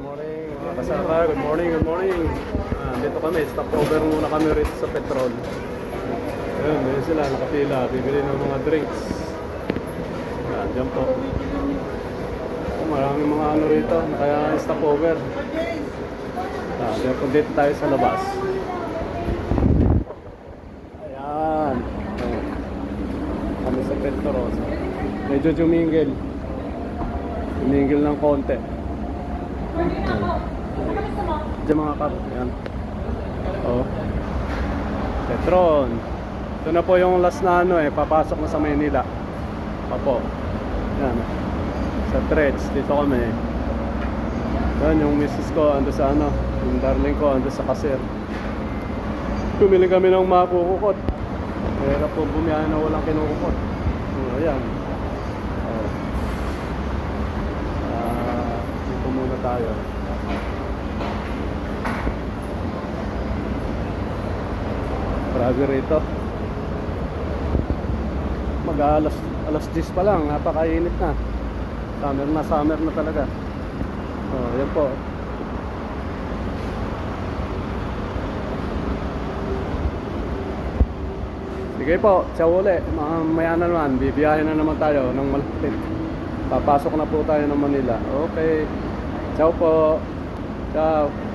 morning mga kasama. Good morning, good morning. Ah, dito kami, stopover muna kami rito sa petrol. Ayun, ayun sila, nakapila. Bibili ng mga drinks. Yan, dyan po. Oh, maraming mga ano rito, kaya stopover. Ah, po dito tayo sa labas. Ayan. Oh. Kami sa petrol. Medyo jumingil. Jumingil ng konti. Diyan mga kap. Yan. Oh. Petron. Ito na po yung last na ano eh. Papasok na sa Maynila. Papo. Yan. Sa Threads. Dito kami. Yan yung misis ko. Ando sa ano. Yung darling ko. Ando sa kasir. Pumili kami ng makukukot. Kaya po bumiyahin na walang kinukukot. Oh, ayan. Oh. Ah, dito muna tayo. Grabe rito. Mag alas, alas 10 pa lang, napakainit na. Summer na, summer na talaga. Oh, yan po. Sige po, ciao uli. Mamaya na naman, bibiyahin na naman tayo ng malapit. Papasok na po tayo ng Manila. Okay. Ciao po. Ciao.